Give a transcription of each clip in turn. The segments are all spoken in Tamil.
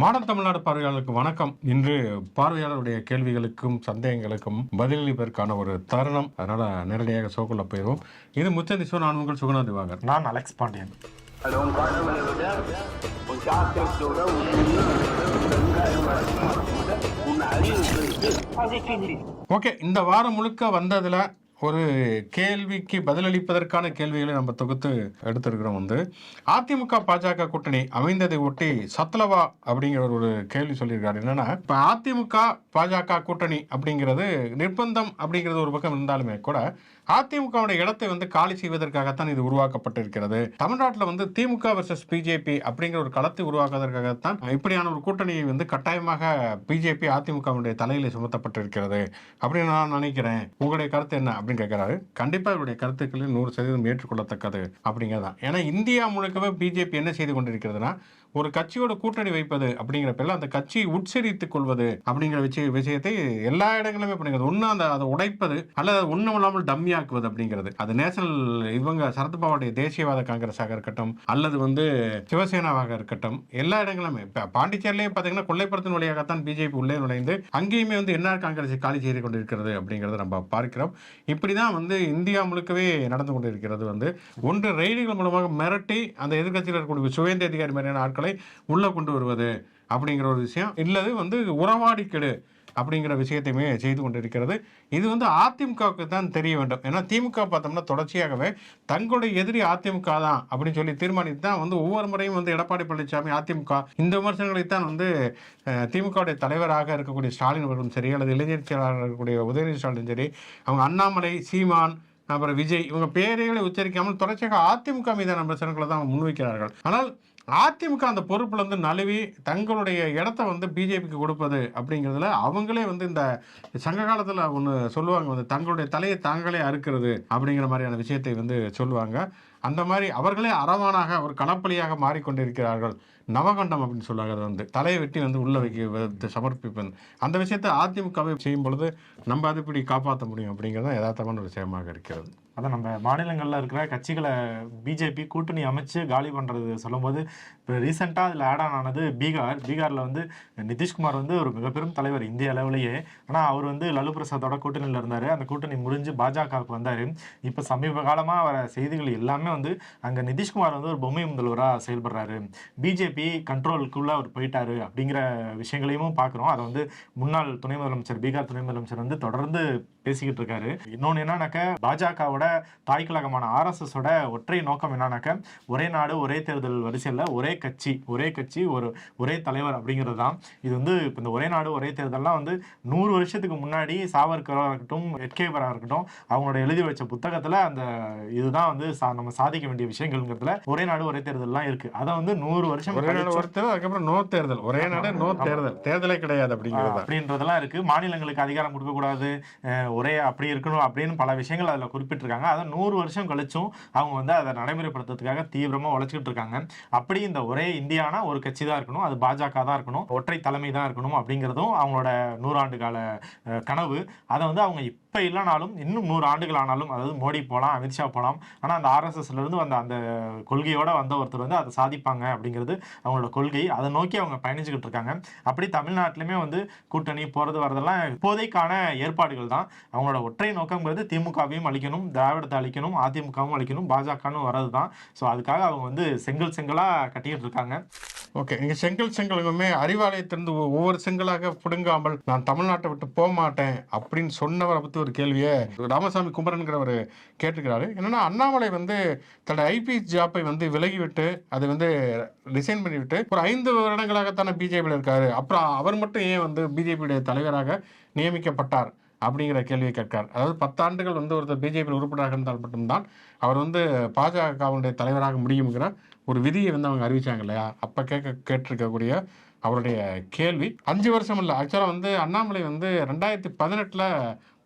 மாடல் தமிழ்நாடு பார்வையாளருக்கு வணக்கம். இன்று பார்வையாளருடைய கேள்விகளுக்கும் சந்தேகங்களுக்கும் பதிலளிப்பதற்கான ஒரு தருணம். அதனால நேரடியாக சோக்குள்ள போயிடும் இது முச்சந்தி நான் உங்கள் சுகுணா திவாகர் நான் அலெக்ஸ் பாண்டியன். ஓகே இந்த வாரம் முழுக்க வந்ததுல ஒரு கேள்விக்கு பதிலளிப்பதற்கான கேள்விகளை நம்ம தொகுத்து எடுத்திருக்கிறோம் வந்து அதிமுக பாஜக கூட்டணி அமைந்ததை ஒட்டி சத்லவா அப்படிங்கிற ஒரு கேள்வி சொல்லியிருக்காரு. என்னன்னா இப்போ அதிமுக பாஜக கூட்டணி அப்படிங்கிறது நிர்பந்தம் அப்படிங்கிறது ஒரு பக்கம் இருந்தாலுமே கூட அதிமுகவுடைய இடத்தை வந்து காலி செய்வதற்காகத்தான் இது உருவாக்கப்பட்டிருக்கிறது. தமிழ்நாட்டில் வந்து திமுக வர்சஸ் பிஜேபி அப்படிங்கிற ஒரு களத்தை உருவாக்குவதற்காகத்தான் இப்படியான ஒரு கூட்டணியை வந்து கட்டாயமாக பிஜேபி அதிமுகவுடைய தலையில சுமத்தப்பட்டிருக்கிறது. அப்படின்னு நான் நினைக்கிறேன். உங்களுடைய கருத்து என்ன அப்படின்னு கேட்கிறாரு கண்டிப்பா இவருடைய கருத்துக்களில் நூறு சதவீதம் ஏற்றுக்கொள்ளத்தக்கது அப்படிங்கிறதான். ஏன்னா இந்தியா முழுக்கவே பிஜேபி என்ன செய்து கொண்டிருக்கிறதுனா ஒரு கட்சியோட கூட்டணி வைப்பது அப்படிங்கிற அந்த கட்சியை உட்சரித்துக் கொள்வது அப்படிங்கிற விஷய விஷயத்தை எல்லா இடங்களிலுமே பண்ணுகிறது. ஒன்று அந்த அதை உடைப்பது அல்லது அது ஒன்றும் இல்லாமல் டம்மியாக்குவது அப்படிங்கிறது. அது நேஷனல் இவங்க சரத்பாவுடைய தேசியவாத காங்கிரஸாக இருக்கட்டும் அல்லது வந்து சிவசேனாவாக இருக்கட்டும் எல்லா இடங்களுமே இப்போ பாண்டிச்சேரிலேயே பார்த்தீங்கன்னா கொள்ளைப்புறத்தின் வழியாகத்தான் பிஜேபி உள்ளே நுழைந்து அங்கேயுமே வந்து என்ஆர் காங்கிரஸ் காலி செய்து கொண்டிருக்கிறது அப்படிங்கிறத நம்ம பார்க்கிறோம். இப்படி தான் வந்து இந்தியா முழுக்கவே நடந்து கொண்டிருக்கிறது வந்து. ஒன்று ரயில்கள் மூலமாக மிரட்டி அந்த எதிர்க்கட்சியில் இருக்கக்கூடிய சுவேந்த அதிகாரி மாதிரியான ஆட்களை உள்ளே கொண்டு வருவது அப்படிங்கிற ஒரு விஷயம் இல்லது வந்து உறவாடி கெடு அப்படிங்கிற விஷயத்தையுமே செய்து கொண்டிருக்கிறது. இது வந்து அதிமுகவுக்கு தான் தெரிய வேண்டும். ஏன்னா திமுக பார்த்தோம்னா தொடர்ச்சியாகவே தங்களுடைய எதிரி அதிமுக தான் அப்படின்னு சொல்லி தீர்மானித்து தான் வந்து ஒவ்வொரு முறையும் வந்து எடப்பாடி பழனிசாமி அதிமுக இந்த விமர்சனங்களைத்தான் வந்து திமுகவுடைய தலைவராக இருக்கக்கூடிய ஸ்டாலின் அவர்களும் சரி அல்லது இளைஞர் செயலாளர் இருக்கக்கூடிய உதயநிதி ஸ்டாலின் சரி அவங்க அண்ணாமலை சீமான் அப்புறம் விஜய் இவங்க பேரைகளை உச்சரிக்காமல் தொடர்ச்சியாக அதிமுக மீதான விமர்சனங்களை தான் முன்வைக்கிறார்கள். ஆனால் அதிமுக அந்த பொறுப்புல இருந்து நழுவி தங்களுடைய இடத்த வந்து பிஜேபிக்கு கொடுப்பது அப்படிங்கிறதுல அவங்களே வந்து இந்த சங்க காலத்தில் ஒன்று சொல்லுவாங்க வந்து தங்களுடைய தலையை தாங்களே அறுக்கிறது அப்படிங்கிற மாதிரியான விஷயத்தை வந்து சொல்லுவாங்க. அந்த மாதிரி அவர்களே அறவானாக ஒரு களப்பலியாக மாறிக்கொண்டிருக்கிறார்கள். நவகண்டம் அப்படின்னு சொல்லுவாங்க அது வந்து தலையை வெட்டி வந்து உள்ள வைக்க சமர்ப்பிப்பது. அந்த விஷயத்தை அதிமுகவை செய்யும் பொழுது நம்ம அது இப்படி காப்பாற்ற முடியும் அப்படிங்கிறது தான் யதார்த்தமான ஒரு விஷயமாக இருக்கிறது. அதான் நம்ம மாநிலங்களில் இருக்கிற கட்சிகளை பிஜேபி கூட்டணி அமைச்சு காலி பண்ணுறது சொல்லும்போது இப்போ ரீசெண்டாக அதில் ஆட் ஆன் ஆனது பீகார். பீகாரில் வந்து நிதிஷ்குமார் வந்து ஒரு மிகப்பெரும் தலைவர் இந்திய அளவிலேயே. ஆனால் அவர் வந்து லலு பிரசாதோட கூட்டணியில் இருந்தார். அந்த கூட்டணி முடிஞ்சு பாஜகவுக்கு வந்தார். இப்போ சமீப காலமாக வர செய்திகள் எல்லாமே வந்து அங்கே நிதிஷ்குமார் வந்து ஒரு பொம்மை முதல்வராக செயல்படுறாரு. பிஜேபி கண்ட்ரோலுக்குள்ளே அவர் போயிட்டாரு அப்படிங்கிற விஷயங்களையும் பார்க்குறோம் அதை வந்து முன்னாள் துணை முதலமைச்சர் பீகார் துணை முதலமைச்சர் வந்து தொடர்ந்து பேசிக்கிட்டு இருக்காரு. இன்னொன்று என்னன்னாக்க பாஜகவோட தாய் கழகமான ஆர்எஸ்எஸோட ஒற்றை நோக்கம் என்னன்னாக்க ஒரே நாடு ஒரே தேர்தல் வரிசையில் ஒரே கட்சி ஒரே கட்சி ஒரு ஒரே தலைவர் அப்படிங்கிறது தான். இது வந்து இப்போ இந்த ஒரே நாடு ஒரே தேர்தல்லாம் வந்து நூறு வருஷத்துக்கு முன்னாடி சாவர்கராக இருக்கட்டும் எட்கேபராக இருக்கட்டும் அவங்களோட எழுதி வச்ச புத்தகத்தில் அந்த இதுதான் வந்து நம்ம சாதிக்க வேண்டிய விஷயங்கள்ங்கிறதுல ஒரே நாடு ஒரே தேர்தல்லாம் இருக்கு. அதை வந்து நூறு வருஷம் ஒரே நாடு ஒரு தேர்தல் அதுக்கப்புறம் நோ தேர்தல். ஒரே நாடு நோ தேர்தல். தேர்தலே கிடையாது அப்படிங்கிறது அப்படின்றதெல்லாம் இருக்கு. மாநிலங்களுக்கு அதிகாரம் கொடுக்க கூடாது. அஹ் ஒரே அப்படி இருக்கணும் அப்படின்னு பல விஷயங்கள் அதில் குறிப்பிட்டிருக்காங்க. அதை நூறு வருஷம் கழிச்சும் அவங்க வந்து அதை நடைமுறைப்படுத்துறதுக்காக தீவிரமா உழைச்சிக்கிட்டு இருக்காங்க. அப்படி இந்த ஒரே இந்தியானா ஒரு கட்சி தான் இருக்கணும் அது பாஜக தான் இருக்கணும் ஒற்றை தலைமை தான் இருக்கணும் அப்படிங்கிறதும் அவங்களோட நூறாண்டு கால கனவு. அதை வந்து அவங்க இப்போ இல்லைனாலும் இன்னும் நூறு ஆண்டுகள் ஆனாலும் அதாவது மோடி போகலாம் அமித்ஷா போகலாம் ஆனால் அந்த ஆர்எஸ்எஸ்லேருந்து வந்த அந்த கொள்கையோட வந்த ஒருத்தர் வந்து அதை சாதிப்பாங்க அப்படிங்கிறது அவங்களோட கொள்கை. அதை நோக்கி அவங்க பயணிச்சுக்கிட்டு இருக்காங்க. அப்படி தமிழ்நாட்டிலுமே வந்து கூட்டணி போகிறது வரதெல்லாம் இப்போதைக்கான ஏற்பாடுகள் தான். அவங்களோட ஒற்றை நோக்கங்கிறது திமுகவையும் அழிக்கணும் திராவிடத்தை அழிக்கணும் அதிமுகவும் அழிக்கணும் பாஜகனும் வர்றது தான் ஸோ அதுக்காக அவங்க வந்து செங்கல் செங்கலாக கட்டிக்கிட்டு இருக்காங்க. ஓகே நீங்க செங்கல் செங்கலுமே அறிவாலயத்திலிருந்து ஒவ்வொரு செங்கலாக பிடுங்காமல் நான் தமிழ்நாட்டை விட்டு போக மாட்டேன் அப்படின்னு சொன்னவரை பத்தி ஒரு கேள்வியை ராமசாமி குமரன்கிறவர் கேட்டிருக்கிறாரு. என்னன்னா அண்ணாமலை வந்து தன்னோட ஐபிஎஸ் ஜாப்பை வந்து விலகிவிட்டு அது வந்து ரிசைன் பண்ணிவிட்டு ஒரு ஐந்து வருடங்களாகத்தானே பிஜேபியில் இருக்காரு. அப்புறம் அவர் மட்டும் ஏன் வந்து பிஜேபியுடைய தலைவராக நியமிக்கப்பட்டார் அப்படிங்கிற கேள்வியை கேட்கிறார். அதாவது பத்தாண்டுகள் வந்து ஒருத்தர் பிஜேபியில் உறுப்பினராக இருந்தால் மட்டும்தான் அவர் வந்து பாஜகவுடைய தலைவராக முடியுங்கிற ஒரு விதியை வந்து அவங்க அறிவிச்சாங்க இல்லையா? அப்போ கேட்க கேட்டிருக்கக்கூடிய அவருடைய கேள்வி. அஞ்சு வருஷம் இல்லை. ஆக்சுவலாக வந்து அண்ணாமலை வந்து ரெண்டாயிரத்தி பதினெட்டில்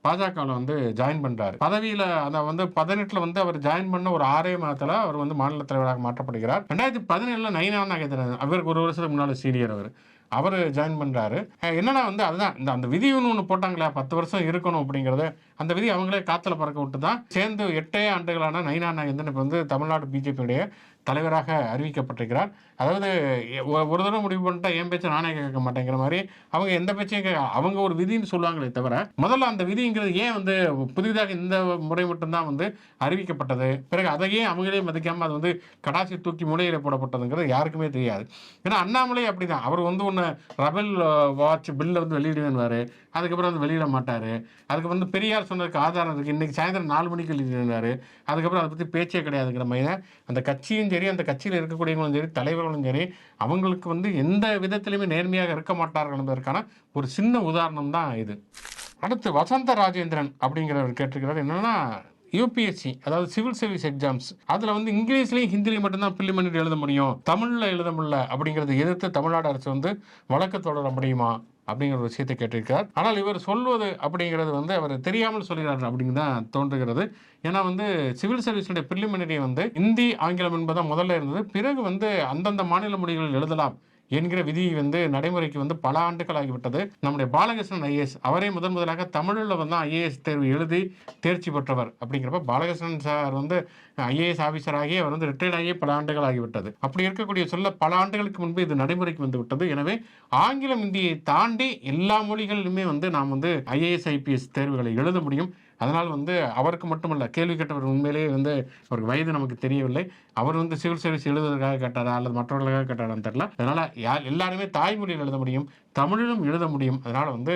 பாஜகவில் வந்து ஜாயின் பண்ணுறாரு பதவியில் அந்த வந்து பதினெட்டில் வந்து அவர் ஜாயின் பண்ண ஒரு ஆறே மாதத்தில் அவர் வந்து மாநில தலைவராக மாற்றப்படுகிறார். ரெண்டாயிரத்தி பதினேழில் நைனா நாகேந்திரன் அவருக்கு ஒரு வருஷத்துக்கு முன்னால் சீனியர் அவர். அவர் ஜாயின் பண்ணுறாரு என்னன்னா வந்து அதுதான் இந்த அந்த விதி ஒன்று ஒன்று போட்டாங்களே பத்து வருஷம் இருக்கணும் அப்படிங்கிறத அந்த விதி அவங்களே காற்றுல பறக்க விட்டு தான் சேர்ந்து எட்டே ஆண்டுகளான நைனா நாகேந்திரன் இப்போ வந்து தமிழ்நாடு பிஜேபியுடைய தலைவராக அறிவிக்கப்பட்டிருக்கிறார். அதாவது ஒரு தடவை முடிவு பண்ணிட்டா என் பேச்சை நானே கேட்க மாட்டேங்கிற மாதிரி அவங்க எந்த பேச்சையும் கேட்க அவங்க ஒரு விதின்னு சொல்லுவாங்களே தவிர முதல்ல அந்த விதிங்கிறது ஏன் வந்து புதிதாக இந்த முறை மட்டும்தான் வந்து அறிவிக்கப்பட்டது? பிறகு அதையே அவங்களே மதிக்காமல் அது வந்து கடாசி தூக்கி மூலையில் போடப்பட்டதுங்கிறது யாருக்குமே தெரியாது. ஏன்னா அண்ணாமலை அப்படிதான். அவர் வந்து ஒன்று ரபல் வாட்ச் பில்லை வந்து வெளியிடுவேன்வாரு அதுக்கப்புறம் வந்து வெளியிட மாட்டார். அதுக்கு வந்து பெரியார் சொன்னதுக்கு ஆதாரம் இருக்குது இன்றைக்கி சாயந்தரம் நாலு மணிக்கு வெளியிடுவார் அதுக்கப்புறம் அதை பற்றி பேச்சே கிடையாதுங்கிற மாதிரி அந்த கட்சியும் சரி அந்த கட்சியில் இருக்கக்கூடியவங்களும் சரி தலைவர்களும் சரி அவங்களுக்கு வந்து எந்த விதத்திலையுமே நேர்மையாக இருக்க மாட்டார்கள் என்பதற்கான ஒரு சின்ன உதாரணம் தான் இது. அடுத்து வசந்த ராஜேந்திரன் அப்படிங்கிறவர் கேட்டிருக்கிறார். என்னென்னா யூபிஎஸ்சி அதாவது சிவில் சர்வீஸ் எக்ஸாம்ஸ். அதில் வந்து இங்கிலீஷ்லையும் ஹிந்திலையும் மட்டும்தான் ப்ரிலிமினரி எழுத முடியும். தமிழில் எழுத முடியல அப்படிங்கிறத எதிர்த்து தமிழ்நாடு அரசு வந்து வழக்கு தொடர முடியுமா? அப்படிங்கிற ஒரு விஷயத்தை கேட்டிருக்கிறார். ஆனால் இவர் சொல்வது அப்படிங்கிறது வந்து அவர் தெரியாமல் சொல்கிறார் அப்படின்னு தான் தோன்றுகிறது. ஏன்னா வந்து சிவில் சர்வீஸுடைய ப்ரிலிமினரி வந்து இந்தி ஆங்கிலம் என்பதான் முதல்ல இருந்தது. பிறகு வந்து அந்தந்த மாநில மொழிகளில் எழுதலாம் என்கிற விதி வந்து நடைமுறைக்கு வந்து பல ஆண்டுகள் ஆகிவிட்டது நம்முடைய பாலகிருஷ்ணன் ஐஏஎஸ் அவரே முதன் முதலாக தமிழில் வந்து ஐஏஎஸ் தேர்வு எழுதி தேர்ச்சி பெற்றவர் அப்படிங்கிறப்ப பாலகிருஷ்ணன் சார் வந்து ஐஏஎஸ் ஆஃபீஸராகி அவர் வந்து ரிட்டையர்ட் பல ஆண்டுகள் ஆகிவிட்டது அப்படி இருக்கக்கூடிய சொல்ல பல ஆண்டுகளுக்கு முன்பு இது நடைமுறைக்கு வந்து விட்டது. எனவே ஆங்கிலம் இந்தியை தாண்டி எல்லா மொழிகளிலுமே வந்து நாம் வந்து ஐஏஎஸ் ஐபிஎஸ் தேர்வுகளை எழுத முடியும். அதனால் வந்து அவருக்கு மட்டுமல்ல கேள்வி கேட்டவர் உண்மையிலேயே வந்து அவருக்கு வயது நமக்கு தெரியவில்லை. அவர் வந்து சிவில் சர்வீஸ் எழுதுவதற்காக கேட்டாரா அல்லது மற்றவர்களுக்காக கேட்டாரான்னு தெரியல. அதனால் யார் எல்லாருமே தாய்மொழியில் எழுத முடியும் தமிழிலும் எழுத முடியும். அதனால் வந்து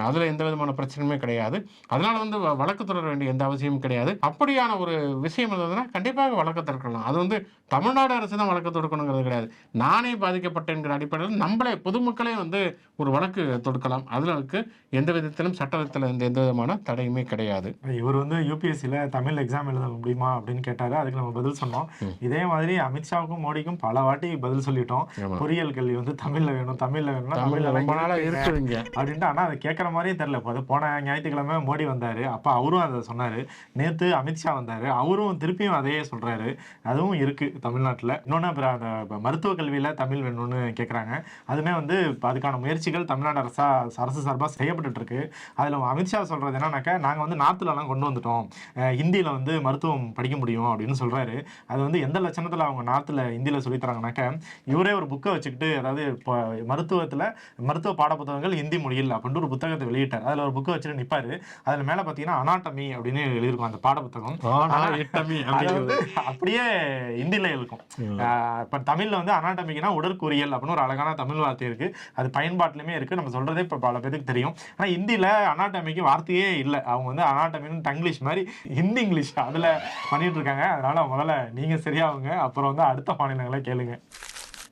அதில் எந்த விதமான பிரச்சனையுமே கிடையாது. அதனால் வந்து வழக்கு தொடர வேண்டிய எந்த அவசியமும் கிடையாது. அப்படியான ஒரு விஷயம் இருந்ததுன்னா கண்டிப்பாக வழக்கு தொடுக்கலாம். அது வந்து தமிழ்நாடு அரசு தான் வழக்கு தொடுக்கணுங்கிறது கிடையாது. நானே பாதிக்கப்பட்டேங்கிற அடிப்படையில் நம்மளே பொதுமக்களே வந்து ஒரு வழக்கு தொடுக்கலாம். அதுக்கு எந்த விதத்திலும் சட்டத்தில் எந்த எந்த விதமான தடையுமே கிடையாது. இவர் வந்து யூபிஎஸ்சியில் தமிழ் எக்ஸாம் எழுத முடியுமா அப்படின்னு கேட்டாரு. அதுக்கு நம்ம பதில் சொன்னோம். இதே மாதிரி அமித்ஷாவுக்கும் மோடிக்கும் பல வாட்டி பதில் சொல்லிட்டோம். பொறியியல் கல்வி வந்து தமிழ்ல வேணும் தமிழ்ல வேணும்னா தமிழ்ல ரொம்ப நாளாக. இருக்குதுங்க அப்படின்ட்டு. ஆனால் அதை கேட்குற மாதிரியே தெரில இப்போ அது போன ஞாயிற்றுக்கிழமை மோடி வந்தார். அப்போ அவரும் அதை சொன்னார். நேற்று அமித்ஷா வந்தார். அவரும் திருப்பியும் அதையே சொல்கிறாரு அதுவும் இருக்குது தமிழ்நாட்டில். இன்னொன்று அப்புறம் அந்த இப்ப மருத்துவ கல்வியில் தமிழ் வேணும்னு கேட்குறாங்க அதுவுமே வந்து அதுக்கான முயற்சிகள் தமிழ்நாடு அரசா அரசு சார்பாக செய்யப்பட்டுருக்கு அதில் அமித்ஷா சொல்கிறது என்னன்னாக்கா நாங்கள் வந்து நார்த்துலலாம் கொண்டு வந்துட்டோம். ஹிந்தியில் வந்து மருத்துவம் படிக்க முடியும் அப்படின்னு சொல்கிறாரு அது வந்து எந்த லட்சணத்தில் அவங்க நார்த்தில் ஹிந்தியில் சொல்லித்தராங்கனாக்கா இவரே ஒரு புக்கை வச்சுக்கிட்டு அதாவது இப்போ மருத்துவத்தில் மருத்துவ பாடப்புத்தகங்கள் ஹிந்தி மொழியில் அப்படின்ட்டு ஒரு புத்தகத்தை வெளியிட்டார். அதில் ஒரு புக்கை வச்சுட்டு நிற்பாரு அதில் மேலே பார்த்தீங்கன்னா அனாட்டமி அப்படின்னு எழுதியிருக்கும் அந்த அப்படிங்கிறது. வந்து அப்படியே ஹிந்தில இருக்கும். இப்ப தமிழ்ல வந்து அனாட்டமிக்னா உடற்கூறியல் அப்படின்னு ஒரு அழகான தமிழ் வார்த்தை இருக்கு. அது பயன்பாட்டிலுமே இருக்கு. நம்ம சொல்றதே இப்ப பல பேருக்கு தெரியும். ஆனா ஹிந்தில அனாட்டமிக்கு வார்த்தையே இல்லை. அவங்க வந்து அனாட்டமின்னு தங்கிலீஷ் மாதிரி ஹிந்தி இங்கிலீஷ் அதுல பண்ணிட்டு இருக்காங்க. அதனால முதல்ல நீங்க சரியாவுங்க அப்புறம் வந்து அடுத்த மாநிலங்களை கேளுங்க.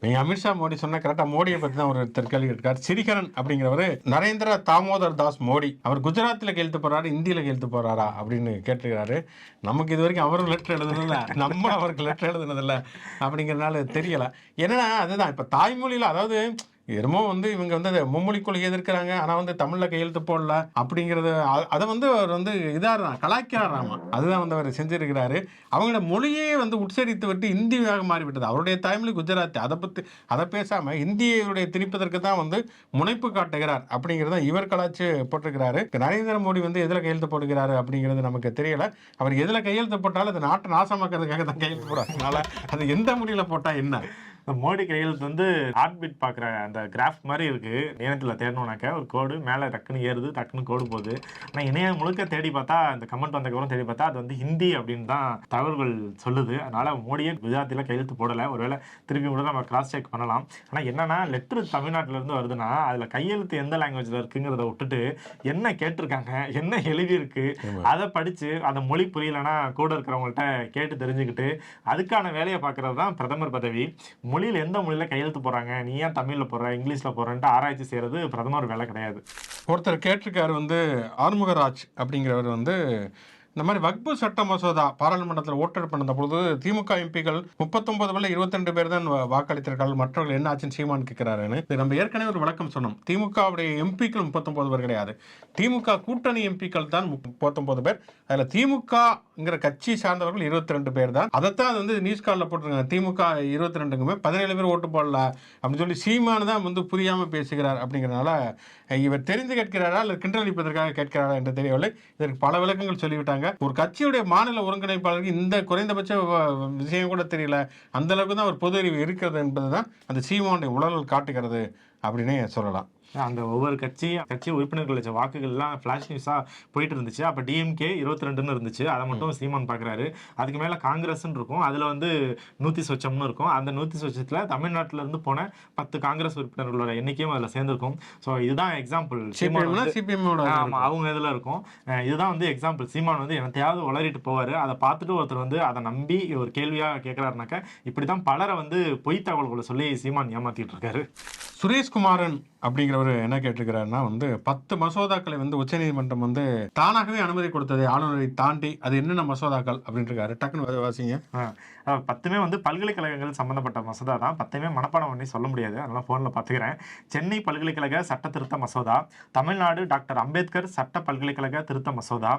நீங்க அமித்ஷா மோடி சொன்ன கரெக்டாக மோடியை பற்றி தான் ஒரு கேள்வி இருக்கார் சிறிகரன் அப்படிங்கிறவர் நரேந்திர தாமோதர் தாஸ் மோடி. அவர் குஜராத்தில் கையெழுத்து போகிறாரு இந்தியில் கையெழுத்து போறாரா அப்படின்னு கேட்டுக்கிறாரு நமக்கு இது வரைக்கும் அவரும் லெட்டர் எழுதுனதில்ல நம்ம அவருக்கு லெட்டர் எழுதுனதில்ல அப்படிங்கிறனால தெரியலை. என்னன்னா அதுதான் இப்போ தாய்மொழியில அதாவது என்னமோ வந்து இவங்க வந்து அதை மும்மொழி கொள்கை எதிர்க்கிறாங்க. ஆனா வந்து தமிழ்ல கையெழுத்து போடல அப்படிங்கிறது அதை வந்து அவர் வந்து இதாக கலாய்க்கிறாராமா அதுதான் வந்து அவர் செஞ்சிருக்கிறாரு. அவங்களோட மொழியே வந்து உட்சரித்து விட்டு இந்தியாக மாறிவிட்டது. அவருடைய தாய்மொழி குஜராத்தி அதை பற்றி அதை பேசாம இந்தியருடைய திணிப்பதற்கு தான் வந்து முனைப்பு காட்டுகிறார் அப்படிங்கிறத இவர் கலாச்சு போட்டிருக்கிறாரு. நரேந்திர மோடி வந்து எதில் கையெழுத்து போடுகிறாரு அப்படிங்கிறது நமக்கு தெரியல. அவர் எதில் கையெழுத்து போட்டாலும் அது நாட்டை நாசமாக்கிறதுக்காக தான் கையெழுத்து போடுறாரு அதனால அது எந்த மொழியில போட்டா என்ன? இந்த மோடி கையெழுத்து வந்து ஹார்ட் பீட் பார்க்குற அந்த கிராஃப் மாதிரி இருக்கு. இணையத்தில் தேடணும்னாக்க ஒரு கோடு மேலே டக்குன்னு ஏறுது டக்குன்னு கோடு போகுது. ஆனால் இணையம் முழுக்க தேடி பார்த்தா இந்த கமெண்ட் வந்ததுக்கப்புறம் தேடி பார்த்தா அது வந்து ஹிந்தி அப்படின்னு தான் தகவல்கள் சொல்லுது. அதனால மோடியே குஜராத்தியில் கையெழுத்து போடலை. ஒருவேளை திருப்பி கூட நம்ம கிராஸ் செக் பண்ணலாம். ஆனால் என்னன்னா லெட்ரு தமிழ்நாட்டுல இருந்து வருதுன்னா அதில் கையெழுத்து எந்த லாங்குவேஜில் இருக்குங்கிறத விட்டுட்டு என்ன கேட்டிருக்காங்க என்ன எழுதியிருக்கு அதை படித்து அந்த மொழி புரியலைன்னா கூட இருக்கிறவங்கள்ட்ட கேட்டு தெரிஞ்சுக்கிட்டு அதுக்கான வேலையை பார்க்கறது தான் பிரதமர் பதவி. மொழியில் எந்த மொழியில் கையெழுத்து போடுறாங்க நீ ஏன் தமிழில் போடுற இங்கிலீஷில் போடுறேன்ட்டு ஆராய்ச்சி செய்கிறது பிரதமர் வேலை கிடையாது. ஒருத்தர் கேட்டிருக்காரு வந்து ஆறுமுகராஜ் அப்படிங்கிறவர் வந்து இந்த மாதிரி வக்பு சட்ட மசோதா பாராளுமன்றத்தில் ஓட்டெடுப்பு நடந்த பொழுது திமுக எம்பிக்கள் முப்பத்தொன்பது பேர்ல இருபத்தி பேர் தான் வாக்களித்திருக்கார்கள் மற்றவர்கள் என்ன ஆச்சுன்னு சீமான் கேட்கிறாருன்னு. நம்ம ஏற்கனவே ஒரு விளக்கம் சொன்னோம். திமுகவுடைய எம்பிக்கள் முப்பத்தொன்பது பேர் கிடையாது. திமுக கூட்டணி எம்பிக்கள் தான் முப்பத்தொன்பது பேர். அதில் திமுகங்கிற கட்சி சார்ந்தவர்கள் இருபத்தி ரெண்டு பேர் தான். அதைத்தான் அது வந்து நியூஸ் காலில் போட்டிருக்காங்க. திமுக இருபத்தி ரெண்டுக்குமே பதினேழு பேர் ஓட்டு போடல அப்படின்னு சொல்லி சீமானு தான் வந்து புரியாமல் பேசுகிறார் அப்படிங்கிறனால இவர் தெரிந்து கேட்கிறாரா அல்லது கிண்டல் கேட்கிறாரா என்று தெரியவில்லை. இதற்கு பல விளக்கங்கள் சொல்லிவிட்டாங்க. ஒரு கட்சியுடைய மாநில ஒருங்கிணைப்பாளருக்கு இந்த குறைந்தபட்ச வ- விஷயம் கூட தெரியல. அந்த அளவுக்கு தான் ஒரு பொது அறிவு இருக்கிறது என்பது தான் அந்த சீமானுடைய உடல் காட்டுகிறது அப்படின்னே சொல்லலாம். அந்த ஒவ்வொரு கட்சி கட்சி உறுப்பினர்கள் வச்ச வாக்குகள்லாம் ஃபிளாஷ் நியூஸா போயிட்டு இருந்துச்சு. அப்ப டிஎம்கே இருபத்தி ரெண்டுன்னு இருந்துச்சு. அதை மட்டும் சீமான் பாக்குறாரு. அதுக்கு மேல காங்கிரஸ்னு இருக்கும். அதுல வந்து நூத்தி சொச்சம்னு இருக்கும். அந்த நூத்தி சொச்சத்துல தமிழ்நாட்டுல இருந்து போன பத்து காங்கிரஸ் உறுப்பினர்களோட எண்ணிக்கையும் அதுல சேர்ந்திருக்கும். ஸோ இதுதான் எக்ஸாம்பிள் சீமான் சிபிஎம்னா வந்து- சிபிஎம்மோட ஆமா அவங்க இதுல இருக்கும். இதுதான் வந்து எக்ஸாம்பிள் சீமான் வந்து என்னத்தையாவது உளறிட்டு போவாரு. அதை பார்த்துட்டு ஒருத்தர் வந்து அதை நம்பி ஒரு கேள்வியா கேட்கிறாருனாக்க இப்படிதான் பலரை வந்து பொய் தகவல்களை சொல்லி சீமான் ஏமாத்திட்டு இருக்காரு. சுரேஷ்குமாரன் அப்படிங்கிறவர் என்ன கேட்டிருக்கிறாருன்னா வந்து பத்து மசோதாக்களை வந்து உச்சநீதிமன்றம் வந்து தானாகவே அனுமதி கொடுத்தது ஆளுநரை தாண்டி அது என்னென்ன மசோதாக்கள் அப்படின்னு இருக்காரு டக்குன்னு வாசிங்க. பத்துமே வந்து பல்கலைக்கழகங்கள் சம்பந்தப்பட்ட மசோதா தான். பத்துமே மனப்பாடம் பண்ணி சொல்ல முடியாது. அதெல்லாம் ஃபோனில் பார்த்துக்கிறேன். சென்னை பல்கலைக்கழக சட்ட திருத்த மசோதா தமிழ்நாடு டாக்டர் அம்பேத்கர் சட்ட பல்கலைக்கழக திருத்த மசோதா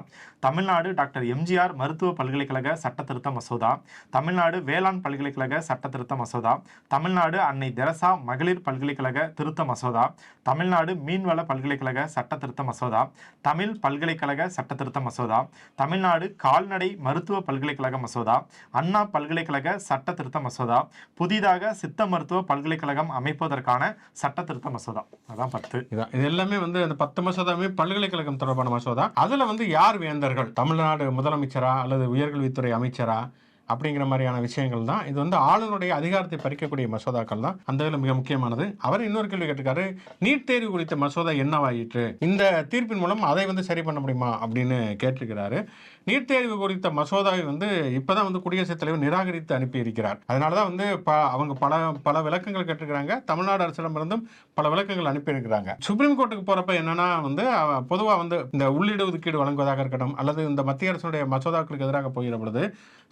தமிழ்நாடு டாக்டர் எம்ஜிஆர் மருத்துவ பல்கலைக்கழக சட்ட திருத்த மசோதா தமிழ்நாடு வேளாண் பல்கலைக்கழக சட்ட திருத்த மசோதா தமிழ்நாடு அன்னை தெரசா மகளிர் பல்கலைக்கழக திருத்த மசோதா தமிழ்நாடு மீன்வள பல்கலைக்கழக சட்ட திருத்த மசோதா தமிழ் பல்கலைக்கழக சட்ட திருத்த மசோதா தமிழ்நாடு கால்நடை மருத்துவ பல்கலைக்கழக மசோதா அண்ணா பல்கலைக்கழக சட்ட திருத்த மசோதா புதிதாக சித்த மருத்துவ பல்கலைக்கழகம் அமைப்பதற்கான சட்ட திருத்த மசோதா. அதான் பத்து. இதான். இது எல்லாமே வந்து அந்த பத்து மசோதாவுமே பல்கலைக்கழகம் தொடர்பான மசோதா. அதுல வந்து யார் வேந்தர்கள்? தமிழ்நாடு முதலமைச்சரா அல்லது உயர்கல்வித்துறை அமைச்சரா? அப்படிங்கிற மாதிரியான விஷயங்கள் தான். இது வந்து ஆளுநருடைய அதிகாரத்தை பறிக்கக்கூடிய மசோதாக்கள் தான். அந்த இதில் மிக முக்கியமானது. அவர் இன்னொரு கேள்வி கேட்டிருக்காரு. நீட் தேர்வு குறித்த மசோதா என்னவாயிற்று? இந்த தீர்ப்பின் மூலம் அதை வந்து சரி பண்ண முடியுமா? அப்படின்னு கேட்டிருக்கிறாரு. நீட் தேர்வு குறித்த மசோதாவை வந்து இப்பதான் வந்து குடியரசுத் தலைவர் நிராகரித்து அனுப்பியிருக்கிறார். அதனால தான் வந்து ப அவங்க பல பல விளக்கங்கள் கேட்டிருக்கிறாங்க. தமிழ்நாடு அரசிடமிருந்தும் பல விளக்கங்கள் அனுப்பியிருக்கிறாங்க. சுப்ரீம் கோர்ட்டுக்கு போறப்ப என்னன்னா வந்து பொதுவாக வந்து இந்த உள்ளீடு ஒதுக்கீடு வழங்குவதாக இருக்கட்டும் அல்லது இந்த மத்திய அரசுடைய மசோதாக்களுக்கு எதிராக போகிற பொழுது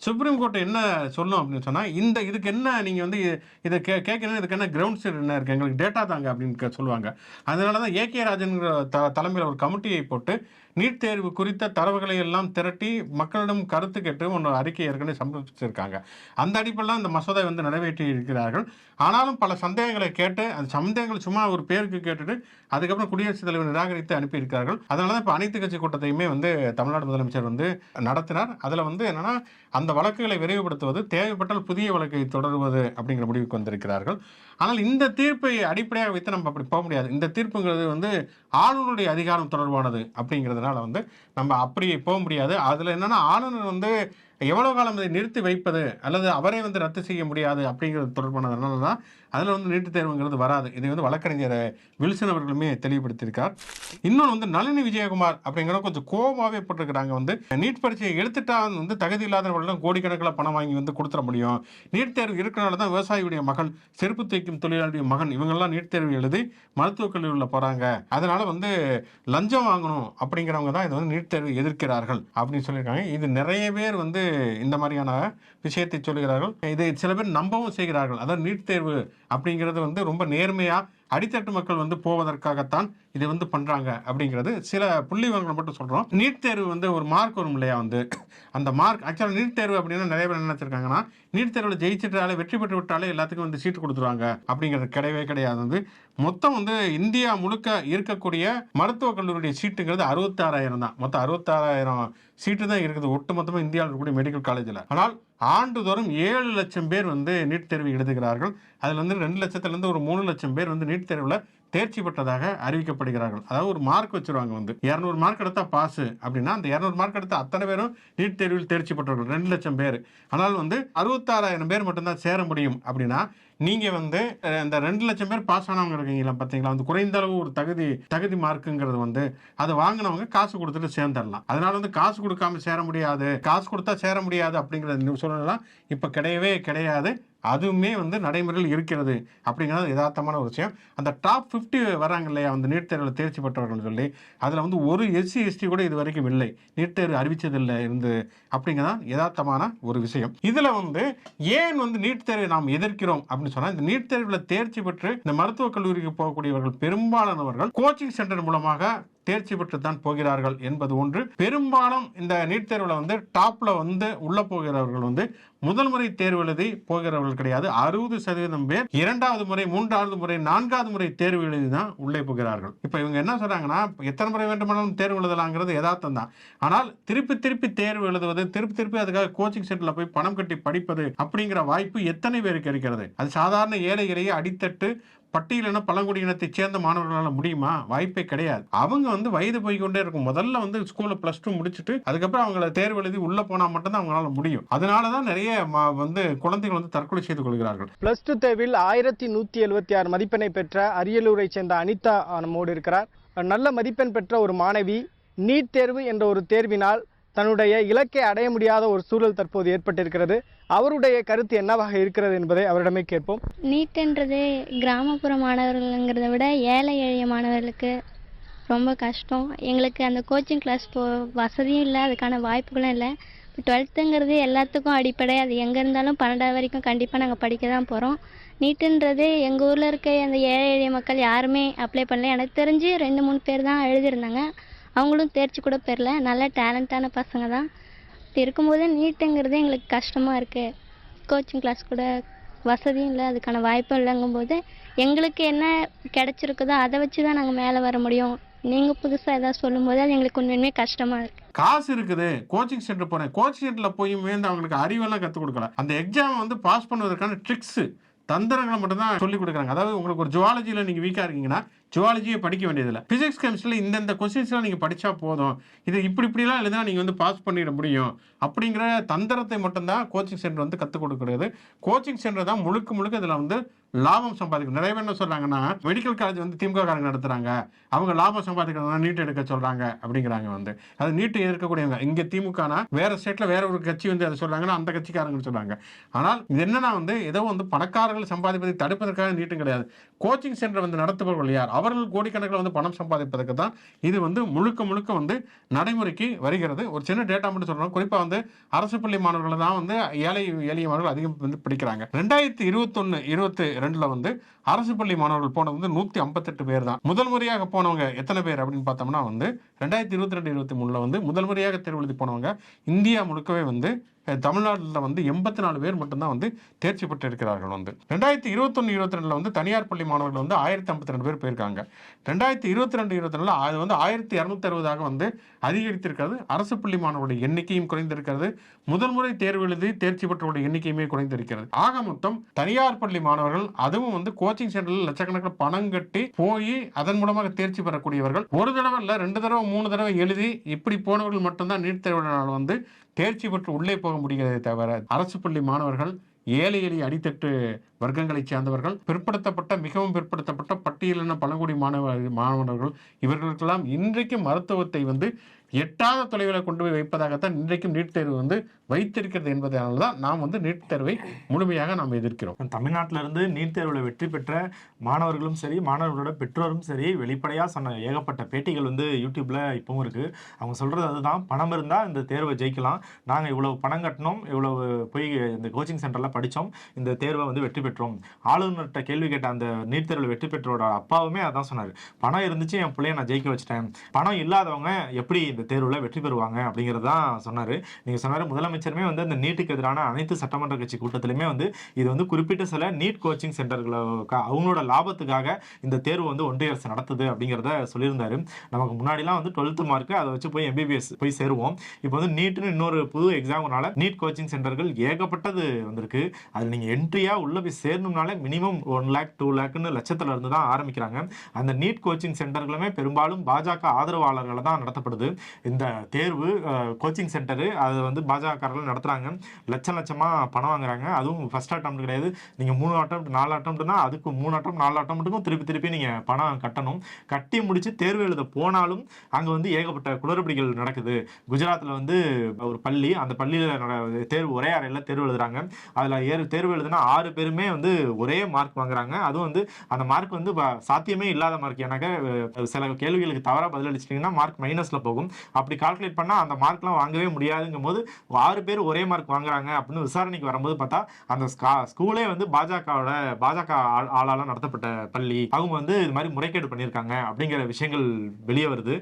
சுப்ரீம் கோர்ட் என்ன சொல்லும் அப்படின்னு சொன்னா இந்த இதுக்கு என்ன நீங்க வந்து இதை கே கேட்கணும் இதுக்கு என்ன கிரவுண்ட்ஸ் என்ன இருக்கு? எங்களுக்கு டேட்டா தாங்க அப்படின்னு சொல்லுவாங்க. அதனால தான் ஏகே ராஜன்கிற த தலைமையில் ஒரு கமிட்டியை போட்டு நீட் தேர்வு குறித்த தரவுகளை எல்லாம் திரட்டி மக்களிடம் கருத்து கேட்டு ஒன்று அறிக்கை ஏற்கனவே சமர்ப்பிச்சிருக்காங்க. அந்த அடிப்படையில் அந்த மசோதாவை வந்து நிறைவேற்றி இருக்கிறார்கள். ஆனாலும் பல சந்தேகங்களை கேட்டு அந்த சந்தேகங்கள் சும்மா ஒரு பேருக்கு கேட்டுட்டு அதுக்கப்புறம் குடியரசுத் தலைவர் நிராகரித்து அனுப்பியிருக்கிறார்கள். அதனால தான் இப்போ அனைத்து கட்சி கூட்டத்தையுமே வந்து தமிழ்நாடு முதலமைச்சர் வந்து நடத்தினார். அதில் வந்து என்னென்னா அந்த வழக்குகளை விரைவுபடுத்துவது தேவைப்பட்டால் புதிய வழக்கை தொடருவது அப்படிங்கிற முடிவுக்கு வந்திருக்கிறார்கள். ஆனால் இந்த தீர்ப்பை அடிப்படையாக வைத்து நம்ம அப்படி போக முடியாது. இந்த தீர்ப்புங்கிறது வந்து ஆளுநருடைய அதிகாரம் தொடர்பானது அப்படிங்கிறதுனால வந்து நம்ம அப்படி போக முடியாது. அதில் என்னென்னா ஆனந்தன் வந்து எவ்வளோ காலம் இதை நிறுத்தி வைப்பது அல்லது அவரே வந்து ரத்து செய்ய முடியாது அப்படிங்கிறது தொடர்பானதுனால தான் அதில் வந்து நீட்டுத் தேர்வுங்கிறது வராது. இதை வந்து வழக்கறிஞர் வில்சன் அவர்களுமே தெளிவுபடுத்தியிருக்கார். இன்னொன்று வந்து நளினி விஜயகுமார் அப்படிங்கிற கொஞ்சம் கோபமாகவே போட்டிருக்கிறாங்க வந்து நீட் பரீட்சையை எடுத்துட்டா வந்து தகுதி இல்லாதவர்களும் கோடிக்கணக்கில் பணம் வாங்கி வந்து கொடுத்துட முடியும். நீட் தேர்வு இருக்கிறனால தான் விவசாயியுடைய மகன் செருப்பு தைக்கும் தொழிலாளியுடைய மகன் இவங்கெல்லாம் நீட் தேர்வு எழுதி மருத்துவக் கல்லூரியில் போகிறாங்க அதனால் வந்து லஞ்சம் வாங்கணும் அப்படிங்கிறவங்க தான் இதை வந்து நீட் தேர்வு எதிர்க்கிறார்கள் அப்படின்னு சொல்லியிருக்காங்க. இது நிறைய பேர் வந்து இந்த மாதிரியான விஷயத்தை சொல்கிறார்கள். இதை சில பேர் நம்பவும் செய்கிறார்கள். அதாவது நீட் தேர்வு அப்படிங்கிறது வந்து ரொம்ப நேர்மையாக அடித்தட்டு மக்கள் வந்து போவதற்காகத்தான் இதை வந்து பண்ணுறாங்க அப்படிங்கிறது சில புள்ளி மட்டும் சொல்கிறோம் நீட் தேர்வு வந்து ஒரு மார்க் வரும் இல்லையா வந்து? அந்த மார்க் ஆக்சுவலாக நீட் தேர்வு அப்படின்னா நிறைய பேர் என்ன நினைச்சிருக்காங்கன்னா நீட் தேர்வில் ஜெயிச்சிட்டாலே வெற்றி பெற்று விட்டாலே எல்லாத்துக்கும் வந்து சீட்டு கொடுத்துருவாங்க அப்படிங்கிறது கிடையவே கிடையாது வந்து. மொத்தம் வந்து இந்தியா முழுக்க இருக்கக்கூடிய மருத்துவக் கல்லூரியுடைய சீட்டுங்கிறது அறுபத்தாறாயிரம் தான். மொத்தம் அறுபத்தாறாயிரம் சீட்டு தான் இருக்குது. ஒட்டு மொத்தமாக இந்தியாவில் இருக்கக்கூடிய மெடிக்கல் காலேஜில் ஆனால் ஆண்டுதோறும் ஏழு லட்சம் பேர் வந்து நீட் தேர்வு எழுதுகிறார்கள். அதில் வந்து ரெண்டு லட்சத்துலேருந்து ஒரு மூணு லட்சம் பேர் வந்து நீட் தேர்வில் தேர்ச்சி பெற்றதாக அறிவிக்கப்படுகிறார்கள். அதாவது ஒரு மார்க் வச்சிருவாங்க வந்து. இரநூறு மார்க் எடுத்தால் பாஸ் அப்படின்னா அந்த இரநூறு மார்க் எடுத்த அத்தனை பேரும் நீட் தேர்வில் தேர்ச்சி பெற்றவர்கள். ரெண்டு லட்சம் பேர். ஆனால் வந்து அறுபத்தாறாயிரம் பேர் மட்டும்தான் சேர முடியும் அப்படின்னா நீங்க வந்து இந்த ரெண்டு லட்சம் பேர் பாஸ் ஆனவங்க இருக்கீங்களா பார்த்தீங்களா வந்து குறைந்த அளவு ஒரு தகுதி தகுதி மார்க்குங்கிறது வந்து அதை வாங்கினவங்க காசு கொடுத்துட்டு சேர்ந்துடலாம். அதனால வந்து காசு கொடுக்காம சேர முடியாது. காசு கொடுத்தா சேர முடியாது அப்படிங்கிற சூழ்நிலை இப்போ கிடையவே கிடையாது. அதுவுமே வந்து நடைமுறையில் இருக்கிறது அப்படிங்கிறது யதார்த்தமான ஒரு விஷயம். அந்த டாப் 50 வராங்க இல்லையா? அந்த நீட் தேர்வில் தேர்ச்சி பெற்றவர்கள் சொல்லி அதில் வந்து ஒரு எஸ்சி எஸ்டி கூட இது வரைக்கும் இல்லை. நீட் தேர்வு அறிவித்ததில்லை இருந்து அப்படிங்கிறதான் யதார்த்தமான ஒரு விஷயம். இதில் வந்து ஏன் வந்து நீட் தேர்வை நாம் எதிர்க்கிறோம் அப்படின்னு சொன்னால் இந்த நீட் தேர்வில் தேர்ச்சி பெற்று இந்த மருத்துவக் கல்லூரிக்கு போகக்கூடியவர்கள் பெரும்பாலானவர்கள் கோச்சிங் சென்டர் மூலமாக தேர்ச்சி பெற்று தான் போகிறார்கள் என்பது ஒன்று. பெரும்பாலும் இந்த நீட் தேர்வில் வந்து டாப்ல வந்து உள்ள போகிறவர்கள் வந்து முதல் முறை தேர்வு எழுதி போகிறவர்கள் கிடையாது. அறுபது சதவீதம் பேர் இரண்டாவது முறை மூன்றாவது முறை நான்காவது முறை தேர்வு எழுதி தான் உள்ளே போகிறார்கள். இப்போ இவங்க என்ன சொல்றாங்கன்னா எத்தனை முறை வேண்டுமானாலும் தேர்வு எழுதலாங்கிறது யதார்த்தம் தான். ஆனால் திருப்பி திருப்பி தேர்வு எழுதுவது திருப்பி திருப்பி அதுக்காக கோச்சிங் சென்டர்ல போய் பணம் கட்டி படிப்பது அப்படிங்கிற வாய்ப்பு எத்தனை பேருக்கு இருக்கிறது? அது சாதாரண ஏழைகளையே அடித்தட்டு பட்டியலின பழங்குடியினத்தை சேர்ந்த மாணவர்களால் முடியுமா? வாய்ப்பே கிடையாது. அவங்க வந்து வயது போய்க்கொண்டே இருக்கும். முதல்ல வந்து ஸ்கூலில் ப்ளஸ் டூ முடிச்சுட்டு அதுக்கப்புறம் அவங்கள தேர்வு எழுதி உள்ளே போனால் மட்டும்தான் அவங்களால முடியும். அதனால தான் நிறைய வந்து குழந்தைகள் வந்து தற்கொலை செய்து கொள்கிறார்கள். ப்ளஸ் டூ தேர்வில் ஆயிரத்தி நூற்றி எழுபத்தி ஆறு மதிப்பெண்ணை பெற்ற அரியலூரை சேர்ந்த அனிதா நம்மோடு இருக்கிறார். நல்ல மதிப்பெண் பெற்ற ஒரு மாணவி நீட் தேர்வு என்ற ஒரு தேர்வினால் தன்னுடைய இலக்கை அடைய முடியாத ஒரு சூழல் தற்போது ஏற்பட்டிருக்கிறது. அவருடைய கருத்து என்னவாக இருக்கிறது என்பதை அவரிடமே கேட்போம். நீட்டுன்றது கிராமப்புற மாணவர்கள்ங்கிறத விட ஏழை எளிய மாணவர்களுக்கு ரொம்ப கஷ்டம். எங்களுக்கு அந்த கோச்சிங் கிளாஸ் போ வசதியும் இல்லை அதுக்கான வாய்ப்புகளும் இல்லை. இப்போ டுவெல்த்துங்கிறது எல்லாத்துக்கும் அடிப்படை. அது எங்கே இருந்தாலும் பன்னெண்டாவது வரைக்கும் கண்டிப்பாக நாங்கள் படிக்க தான் போகிறோம் நீட்டுன்றது எங்கள் ஊரில் இருக்க அந்த ஏழை எளிய மக்கள் யாருமே அப்ளை பண்ணல. எனக்கு தெரிஞ்சு ரெண்டு மூணு பேர் தான் எழுதியிருந்தாங்க. அவங்களும் தேர்ச்சி கூட பெறல. நல்ல டேலண்டான பசங்க தான் இப்படி இருக்கும்போது நீட்டுங்கிறது எங்களுக்கு கஷ்டமாக இருக்குது கோச்சிங் கிளாஸ் கூட வசதியும் இல்லை அதுக்கான வாய்ப்பும் இல்லைங்கும்போது எங்களுக்கு என்ன கிடைச்சிருக்குதோ அதை வச்சு தான் நாங்கள் மேலே வர முடியும். நீங்கள் புதுசாக ஏதாவது சொல்லும்போது அது எங்களுக்கு உண்மையுமே கஷ்டமாக இருக்குது காசு இருக்குது. கோச்சிங் சென்டர் போனேன். கோச்சிங் சென்டரில் போய் மேந்து அவங்களுக்கு அறிவெல்லாம் கற்றுக் கொடுக்கல. அந்த எக்ஸாம் வந்து பாஸ் பண்ணுவதற்கான ட்ரிக்ஸு தந்திரங்களை மட்டும்தான் சொல்லிக் கொடுக்குறாங்க. அதாவது உங்களுக்கு ஒரு ஜுவாலஜியில் நீங்கள் வீக்காக இருக்கீங்கன்னா ஜுவாலஜியை படிக்க வேண்டியதில்லை. ஃபிசிக்ஸ் கெமிஸ்ட்ரியில் இந்தந்த கொஸ்டின்ஸ்லாம் நீங்கள் படித்தா போதும். இது இப்படி இப்படிலாம் எழுதினா நீங்கள் வந்து பாஸ் பண்ணிட முடியும். அப்படிங்கிற தந்திரத்தை மட்டும்தான் கோச்சிங் சென்டர் வந்து கற்றுக் கொடுக்குறது. கோச்சிங் சென்டர் தான் முழுக்க முழுக்க இதில் வந்து லாபம் சம்பாதிக்கணும் நிறைய பேர் என்ன சொல்கிறாங்கன்னா மெடிக்கல் காலேஜ் வந்து திமுக காரங்க நடத்துகிறாங்க அவங்க லாபம் சம்பாதிக்கிறதுனா நீட் எடுக்க சொல்கிறாங்க அப்படிங்கிறாங்க வந்து. அது நீட் எதிர்க்கக்கூடியவங்க. இங்கே திமுகனா வேறு ஸ்டேட்டில் வேற ஒரு கட்சி வந்து அதை சொல்கிறாங்கன்னா அந்த கட்சிக்காரங்க சொல்கிறாங்க ஆனால் இது என்னன்னா வந்து ஏதோ வந்து பணக்காரர்கள் சம்பாதிப்பதை தடுப்பதற்காக நீட்டும் கிடையாது. கோச்சிங் சென்டர் வந்து நடத்துபவர்கள் யார்? அவர்கள் கோடிக்கணக்கில் வந்து பணம் சம்பாதிப்பதற்கு தான் இது வந்து முழுக்க முழுக்க வந்து நடைமுறைக்கு வருகிறது. ஒரு சின்ன டேட்டா மட்டும் சொல்றோம் குறிப்பாக வந்து அரசு பள்ளி மாணவர்கள் தான் வந்து ஏழை எளிய மாணவர்கள் அதிகம் வந்து படிக்கிறாங்க. ரெண்டாயிரத்தி இருபத்தொன்னு இருபத்தி ரெண்டுல வந்து அரசு பள்ளி மாணவர்கள் போனது வந்து நூற்றி ஐம்பத்தெட்டு பேர் தான். முதல் முறையாக போனவங்க எத்தனை பேர் அப்படின்னு பார்த்தோம்னா வந்து ரெண்டாயிரத்தி இருபத்தி ரெண்டு இருபத்தி மூணுல வந்து முதல் முறையாக தேர்வு எழுதி போனவங்க இந்தியா முழுக்கவே வந்து தமிழ்நாட்டில் வந்து எண்பத்தி நாலு பேர் மட்டும்தான் வந்து தேர்ச்சி பெற்று இருக்கிறார்கள் வந்து. ரெண்டாயிரத்தி இருபத்தொன்னு இருபத்தி ரெண்டில் வந்து தனியார் பள்ளி மாணவர்கள் வந்து ஆயிரத்தி ஐம்பத்தி ரெண்டு பேர் போயிருக்காங்க. ரெண்டாயிரத்தி இருபத்தி ரெண்டு இருபத்தி ரெண்டுல அது வந்து ஆயிரத்தி இரநூத்தி அறுபதாக வந்து அதிகரித்திருக்கிறது. அரசு பள்ளி மாணவர்களுடைய எண்ணிக்கையும் குறைந்திருக்கிறது. முதல் முறை தேர்வு எழுதி தேர்ச்சி பெற்றவருடைய எண்ணிக்கையுமே குறைந்திருக்கிறது. ஆக மொத்தம் தனியார் பள்ளி மாணவர்கள் அதுவும் வந்து கோச்சிங் சென்டரில் லட்சக்கணக்கில் பணம் கட்டி போய் அதன் மூலமாக தேர்ச்சி பெறக்கூடியவர்கள். ஒரு தடவை இல்லை ரெண்டு தடவை மூணு தடவை எழுதி இப்படி போனவர்கள் மட்டும்தான் நீட் தேர்வினால் வந்து தேர்ச்சி பெற்று உள்ளே போக முடிகிறதே தவிர அரசு பள்ளி மாணவர்கள் ஏழை எளிய அடித்தட்டு வர்க்கங்களைச் சேர்ந்தவர்கள் பிற்படுத்தப்பட்ட மிகவும் பிற்படுத்தப்பட்ட பட்டியலின பழங்குடி மாணவ மாணவர்கள் இவர்களுக்கெல்லாம் இன்றைக்கு மருத்துவத்தை வந்து எட்டாத தொலைவில் கொண்டு போய் வைப்பதாகத்தான் இன்றைக்கும் நீட் தேர்வு வந்து வைத்திருக்கிறது என்பதனால தான் நாம் வந்து நீட் தேர்வை முழுமையாக நாம் எதிர்க்கிறோம். தமிழ்நாட்டிலிருந்து நீட் தேர்வில் வெற்றி பெற்ற மாணவர்களும் சரி மாணவர்களோட பெற்றோரும் சரி வெளிப்படையாக சொன்ன ஏகப்பட்ட பேட்டிகள் வந்து யூடியூப்பில் இப்பவும் இருக்குது அவங்க சொல்கிறது அதுதான். பணம் இருந்தால் இந்த தேர்வை ஜெயிக்கலாம். நாங்கள் இவ்வளோ பணம் கட்டினோம் இவ்வளவு போய் இந்த கோச்சிங் சென்டரில் படித்தோம் இந்த தேர்வை வந்து வெற்றி பெற்றோம். ஆளுநர்கிட்ட கேள்வி கேட்ட அந்த நீட் தேர்வில் வெற்றி பெற்றோட அப்பாவுமே அதான் சொன்னார். பணம் இருந்துச்சு என் பிள்ளைய நான் ஜெயிக்க வச்சிட்டேன். பணம் இல்லாதவங்க எப்படி இந்த தேர்வில் வெற்றி பெறுவாங்க அப்படிங்கிறது தான் சொன்னார் நீங்கள் சொன்னார் முதலமைச்சருமே வந்து அந்த நீட்டுக்கு எதிரான அனைத்து சட்டமன்ற கட்சி கூட்டத்திலுமே வந்து இது வந்து குறிப்பிட்ட சில நீட் கோச்சிங் சென்டர்களை அவங்களோட லாபத்துக்காக இந்த தேர்வு வந்து ஒன்றிய அரசு நடத்துது அப்படிங்கிறத சொல்லியிருந்தாரு. நமக்கு முன்னாடிலாம் வந்து டுவெல்த்து மார்க்கு அதை வச்சு போய் எம்பிபிஎஸ் போய் சேருவோம். இப்போ வந்து நீட்டுன்னு இன்னொரு புது எக்ஸாம்னால நீட் கோச்சிங் சென்டர்கள் ஏகப்பட்டது வந்திருக்கு. அதில் நீங்கள் என்ட்ரியாக உள்ளே போய் சேரணும்னாலே மினிமம் ஒன் லேக் டூ லேக்னு லட்சத்தில் இருந்து தான் ஆரம்பிக்கிறாங்க. அந்த நீட் கோச்சிங் சென்டர்களுமே பெரும்பாலும் பாஜக ஆதரவாளர்களை தான் நடத்தப்படுது. இந்த தேர்வு கோச்சிங் சென்டரு அது வந்து பாஜகக்காரர்கள் நடத்துகிறாங்க லட்சம் லட்சமாக பணம் வாங்குறாங்க. அதுவும் ஃபஸ்ட் அட்டம் கிடையாது. நீங்கள் மூணு அட்டம் நாலு அட்டம்னா அதுக்கு மூணு அட்டம் நாலு அட்டம்ட்டுக்கும் திருப்பி திருப்பி நீங்கள் பணம் கட்டணும். கட்டி முடித்து தேர்வு எழுத போனாலும் அங்கே வந்து ஏகப்பட்ட குளறுபடிகள் நடக்குது. குஜராத்தில் வந்து ஒரு பள்ளி அந்த பள்ளியில் தேர்வு ஒரே அறையில் தேர்வு எழுதுறாங்க. அதில் ஏறு தேர்வு எழுதுனா ஆறு பேருமே வந்து ஒரே மார்க் வாங்குறாங்க. அதுவும் வந்து அந்த மார்க் வந்து சாத்தியமே இல்லாத மார்க் எனக்கு சில கேள்விகளுக்கு தவறாக பதிலளிச்சிட்டிங்கன்னா மார்க் மைனஸில் போகும். அப்படி கால்குலேட் பண்ணால் அந்த மார்க்லாம் வாங்கவே முடியாதுங்கும் போது ஆறு பேர் ஒரே மார்க் வாங்குறாங்க அப்படின்னு விசாரணைக்கு வரும்போது பார்த்தா அந்த ஸ்கூலே வந்து பாஜகவோட பாஜக ஆள்- ஆளால நடத்தப்பட்ட பள்ளி. அவங்க வந்து இது மாதிரி முறைகேடு பண்ணியிருக்காங்க அப்படிங்கிற விஷயங்கள் வெளியே வருது.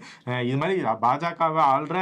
இது மாதிரி பாஜகவை ஆள்ற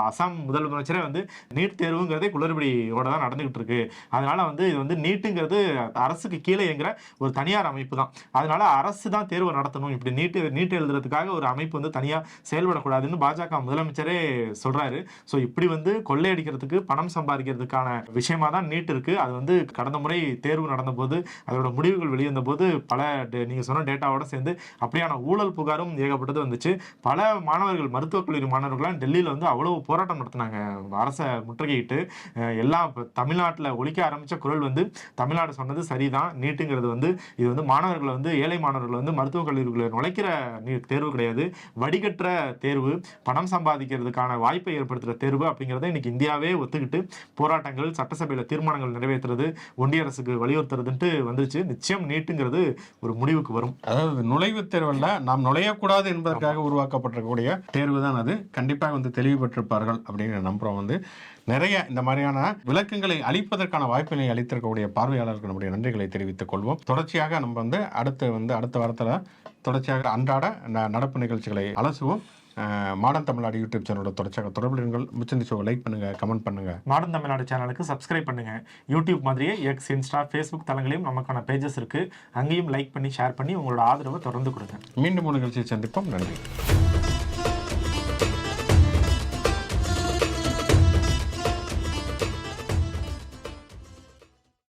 அசாம் முதலமைச்சரே வந்து நீட் தேர்வுங்கிறதே குளறுபடியோட தான் நடந்துகிட்டு இருக்கு. அதனால வந்து இது வந்து நீட்டுங்கிறது அரசுக்கு கீழே என்கிற ஒரு தனியார் அமைப்பு தான். அதனால அரசு தான் தேர்வு நடத்தணும். இப்படி நீட்டு நீட் எழுதுறதுக்காக ஒரு அமைப்பு வந்து தனியா செயல்படக்கூடாதுன்னு பாஜக முதலமைச்சரே சொல்றாரு. ஸோ இப்படி வந்து கொள்ளையடிக்கிறதுக்கு பணம் சம்பாதிக்கிறதுக்கான விஷயமா தான் நீட் இருக்கு. அது வந்து கடந்த முறை தேர்வு நடந்தபோது அதோட முடிவுகள் வெளிவந்த போது பல டே- நீங்க சொன்ன டேட்டாவோட சேர்ந்து அப்படியான ஊழல் புகாரும் ஏகப்பட்டது வந்துச்சு. பல மாணவர்கள் மருத்துவக் கல்லூரி மாணவர்கள்லாம் டெல்லியில் வந்து அவ்வளவு போராட்டம் நடத்தினாங்க. அரசை முற்றுகையிட்டு எல்லா எல்லாம் ஒழிக்க ஆரம்பித்த குரல் வந்து தமிழ்நாடு சொன்னது சரிதான் நீட்டுங்கிறது வந்து இது வந்து மாணவர்களை வந்து ஏழை மாணவர்கள் வந்து மருத்துவக் கல்லூரிகளை நுழைக்கிற நீ- தேர்வு கிடையாது. வடிகட்டுற தேர்வு பணம் சம்பாதிக்கிறதுக்கான வாய்ப்பை ஏற்படுத்துகிற தேர்வு அப்படிங்கிறத இன்னைக்கு இந்தியாவே ஒத்துக்கிட்டு போராட்டங்கள் சட்டசபையில் தீர்மானங்கள் நிறைவேற்றுறது ஒன்றிய அரசுக்கு வலியுறுத்துறதுன்ட்டு வந்துருச்சு. நிச்சயம் நீட்டுங்கிறது ஒரு முடிவுக்கு வரும். அதாவது நுழைவுத் தேர்வல்ல நாம் நுழையக்கூடாது என்பதற்காக உருவாக்கப்பட்டிருக்கக்கூடிய தேர்வு தான் அது. கண்டிப்பாக வந்து தெளிவு பெற்றிருப்பார்கள் அப்படிங்கிற நம்புறோம் வந்து. நிறைய இந்த மாதிரியான விளக்கங்களை அளிப்பதற்கான வாய்ப்பினை அளித்திருக்கக்கூடிய பார்வையாளர்களுக்கு நம்முடைய நன்றிகளை தெரிவித்துக் கொள்வோம். தொடர்ச்சியாக நம்ம வந்து அடுத்து வந்து அடுத்த வாரத்தில் தொடர்ச்சியாக அன்றாட நடப்பு நிகழ்ச்சிகளை அலசுவோம். மாடர்ன் தமிழ்நாடு யூடியூப் சேனலோட தொடர்ச்சியாக தொடர்பு இருங்கள். முச்சந்தி ஷோ லைக் பண்ணுங்க கமெண்ட் பண்ணுங்க. மாடர்ன் தமிழ்நாடு சேனலுக்கு சப்ஸ்கிரைப் பண்ணுங்க. யூடியூப் மாதிரியே எக்ஸ் இன்ஸ்டா ஃபேஸ்புக் தளங்களையும் நமக்கான பேஜஸ் இருக்கு. அங்கேயும் லைக் பண்ணி ஷேர் பண்ணி உங்களோட ஆதரவை தொடர்ந்து கொடுங்க. மீண்டும் ஒரு நிகழ்ச்சியை சந்திப்போம். நன்றி.